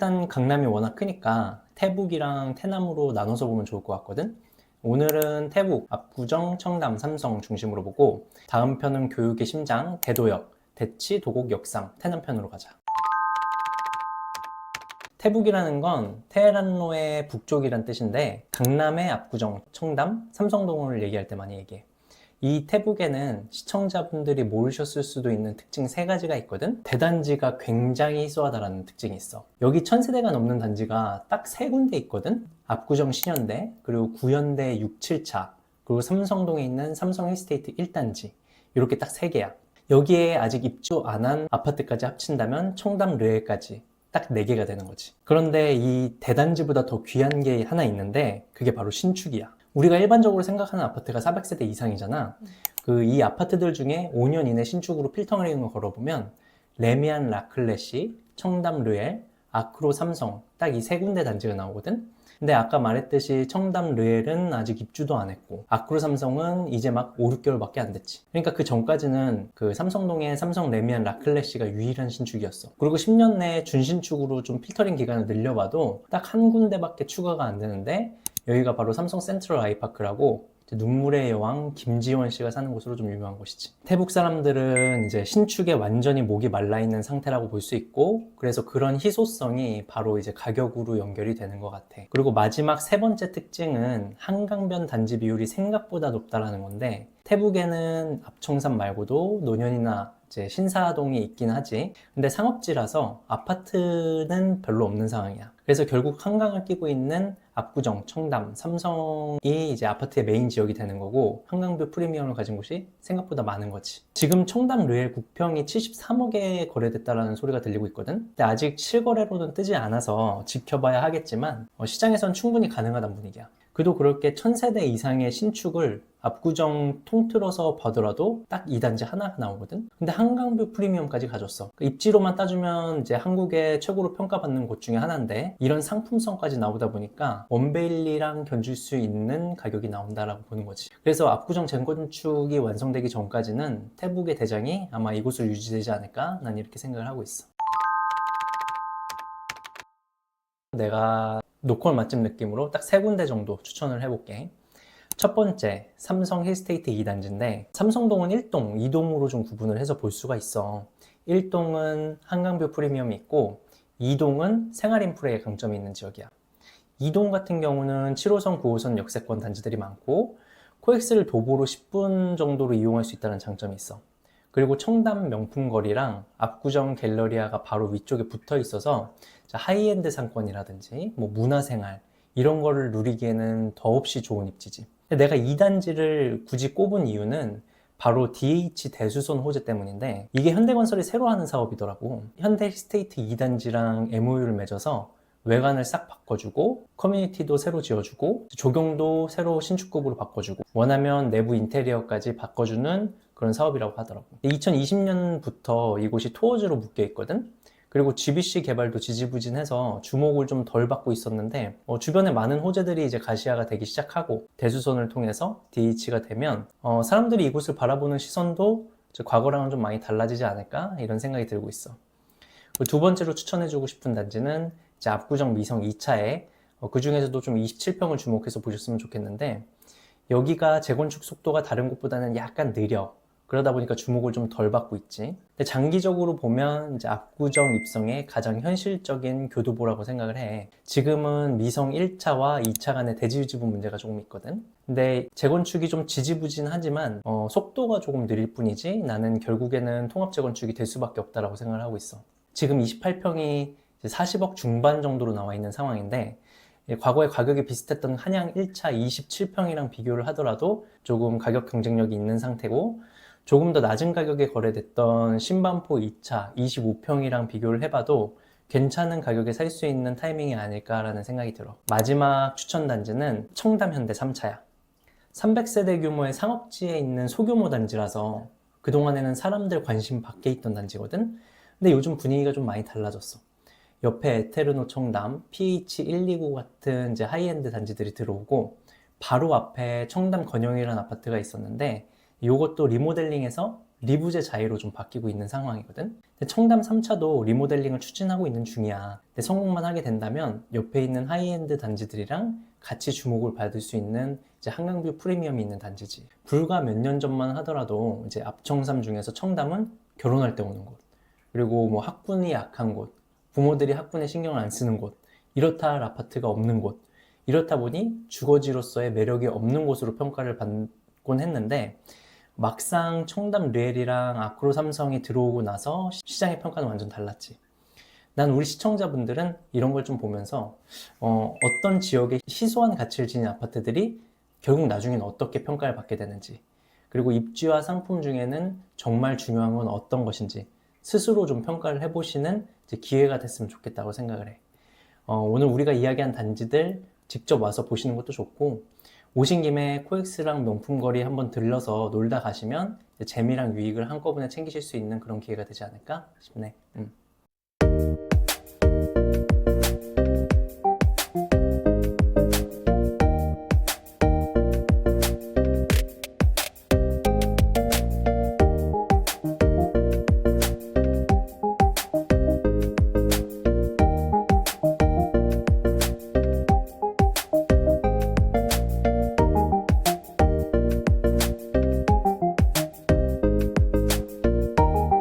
일단 강남이 워낙 크니까 태북이랑 태남으로 나눠서 보면 좋을 것 같거든. 오늘은 태북, 압구정, 청담, 삼성 중심으로 보고 다음 편은 교육의 심장, 대도역, 대치, 도곡, 역삼, 태남 편으로 가자. 태북이라는 건 테헤란로의 북쪽이란 뜻인데 강남의 압구정, 청담, 삼성동을 얘기할 때 많이 얘기해. 이 태북에는 시청자분들이 모르셨을 수도 있는 특징 세 가지가 있거든? 대단지가 굉장히 희소하다라는 특징이 있어. 여기 천세대가 넘는 단지가 딱 세 군데 있거든? 압구정 신현대, 그리고 구현대 6, 7차, 그리고 삼성동에 있는 삼성 힐스테이트 1단지. 이렇게 딱 세 개야. 여기에 아직 입주 안 한 아파트까지 합친다면 청담 르에까지 딱 4개가 되는 거지. 그런데 이 대단지보다 더 귀한 게 하나 있는데 그게 바로 신축이야. 우리가 일반적으로 생각하는 아파트가 400세대 이상이잖아. 그 이 아파트들 중에 5년 이내 신축으로 필터링을 걸 걸어보면 레미안 라클래시, 청담 르엘, 아크로 삼성 딱 이 세 군데 단지가 나오거든. 근데 아까 말했듯이 청담 르엘은 아직 입주도 안 했고 아크로 삼성은 이제 막 5, 6개월밖에 안 됐지. 그러니까 그 전까지는 그 삼성동의 삼성 레미안 라클래시가 유일한 신축이었어. 그리고 10년 내에 준신축으로 좀 필터링 기간을 늘려봐도 딱 한 군데밖에 추가가 안 되는데 여기가 바로 삼성 센트럴 아이파크라고 눈물의 여왕 김지원 씨가 사는 곳으로 좀 유명한 곳이지. 태북 사람들은 이제 신축에 완전히 목이 말라 있는 상태라고 볼 수 있고, 그래서 그런 희소성이 바로 이제 가격으로 연결이 되는 것 같아. 그리고 마지막 세 번째 특징은 한강변 단지 비율이 생각보다 높다라는 건데, 태북에는 압청산 말고도 노년이나 이제 신사동이 있긴 하지. 근데 상업지라서 아파트는 별로 없는 상황이야. 그래서 결국 한강을 끼고 있는 압구정, 청담, 삼성이 이제 아파트의 메인 지역이 되는 거고 한강뷰 프리미엄을 가진 곳이 생각보다 많은 거지. 지금 청담 르엘 국평이 73억에 거래됐다라는 소리가 들리고 있거든. 근데 아직 실거래로는 뜨지 않아서 지켜봐야 하겠지만 어, 시장에선 충분히 가능하다는 분위기야. 그도 그렇게 1000세대 이상의 신축을 압구정 통틀어서 보더라도 딱 2단지 하나가 나오거든? 근데 한강뷰 프리미엄까지 가졌어. 그 입지로만 따주면 이제 한국의 최고로 평가받는 곳 중에 하나인데 이런 상품성까지 나오다 보니까 원베일리랑 견줄 수 있는 가격이 나온다라고 보는 거지. 그래서 압구정 재건축이 완성되기 전까지는 태북의 대장이 아마 이곳으로 유지되지 않을까? 난 이렇게 생각을 하고 있어. 내가 노컬 맛집 느낌으로 딱 세 군데 정도 추천을 해볼게. 첫 번째, 삼성 힐스테이트 2단지인데, 삼성동은 1동, 2동으로 좀 구분을 해서 볼 수가 있어. 1동은 한강뷰 프리미엄이 있고, 2동은 생활 인프라의 강점이 있는 지역이야. 2동 같은 경우는 7호선, 9호선 역세권 단지들이 많고, 코엑스를 도보로 10분 정도로 이용할 수 있다는 장점이 있어. 그리고 청담 명품거리랑 압구정 갤러리아가 바로 위쪽에 붙어 있어서 하이엔드 상권이라든지 뭐 문화생활 이런 거를 누리기에는 더없이 좋은 입지지. 내가 이 단지를 굳이 꼽은 이유는 바로 DH 대수선 호재 때문인데 이게 현대건설이 새로 하는 사업이더라고. 현대스테이트 2단지랑 MOU를 맺어서 외관을 싹 바꿔주고 커뮤니티도 새로 지어주고 조경도 새로 신축급으로 바꿔주고 원하면 내부 인테리어까지 바꿔주는 그런 사업이라고 하더라고. 2020년부터 이곳이 토어즈로 묶여 있거든. 그리고 GBC 개발도 지지부진해서 주목을 좀 덜 받고 있었는데 어, 주변에 많은 호재들이 이제 가시화가 되기 시작하고 대수선을 통해서 DH가 되면 어, 사람들이 이곳을 바라보는 시선도 과거랑은 좀 많이 달라지지 않을까 이런 생각이 들고 있어. 두 번째로 추천해주고 싶은 단지는 이제 압구정 미성 2차에 어, 그 중에서도 좀 27평을 주목해서 보셨으면 좋겠는데 여기가 재건축 속도가 다른 곳보다는 약간 느려. 그러다 보니까 주목을 좀 덜 받고 있지. 근데 장기적으로 보면 이제 압구정 입성의 가장 현실적인 교두보라고 생각을 해. 지금은 미성 1차와 2차 간의 대지 유지부 문제가 조금 있거든. 근데 재건축이 좀 지지부진하지만 어, 속도가 조금 느릴 뿐이지 나는 결국에는 통합 재건축이 될 수밖에 없다라고 생각을 하고 있어. 지금 28평이 40억 중반 정도로 나와 있는 상황인데 예, 과거에 가격이 비슷했던 한양 1차 27평이랑 비교를 하더라도 조금 가격 경쟁력이 있는 상태고 조금 더 낮은 가격에 거래됐던 신반포 2차 25평이랑 비교를 해봐도 괜찮은 가격에 살 수 있는 타이밍이 아닐까라는 생각이 들어. 마지막 추천 단지는 청담 현대 3차야. 300세대 규모의 상업지에 있는 소규모 단지라서 그동안에는 사람들 관심 밖에 있던 단지거든? 근데 요즘 분위기가 좀 많이 달라졌어. 옆에 에테르노 청담, PH129 같은 이제 하이엔드 단지들이 들어오고 바로 앞에 청담 건영이라는 아파트가 있었는데 이것도 리모델링해서 리부제 자이로 좀 바뀌고 있는 상황이거든. 근데 청담 3차도 리모델링을 추진하고 있는 중이야. 근데 성공만 하게 된다면 옆에 있는 하이엔드 단지들이랑 같이 주목을 받을 수 있는 이제 한강뷰 프리미엄이 있는 단지지. 불과 몇 년 전만 하더라도 이제 앞청삼 중에서 청담은 결혼할 때 오는 곳. 그리고 뭐 학군이 약한 곳, 부모들이 학군에 신경을 안 쓰는 곳, 이렇다 할 아파트가 없는 곳. 이렇다 보니 주거지로서의 매력이 없는 곳으로 평가를 받곤 했는데 막상 청담 리엘이랑 아크로 삼성이 들어오고 나서 시장의 평가는 완전 달랐지. 난 우리 시청자분들은 이런 걸 좀 보면서 어, 떤 지역에 희소한 가치를 지닌 아파트들이 결국 나중에는 어떻게 평가를 받게 되는지 그리고 입지와 상품 중에는 정말 중요한 건 어떤 것인지 스스로 좀 평가를 해보시는 기회가 됐으면 좋겠다고 생각을 해. 어, 오늘 우리가 이야기한 단지들 직접 와서 보시는 것도 좋고 오신 김에 코엑스랑 명품거리 한번 들러서 놀다 가시면 재미랑 유익을 한꺼번에 챙기실 수 있는 그런 기회가 되지 않을까 싶네. 음.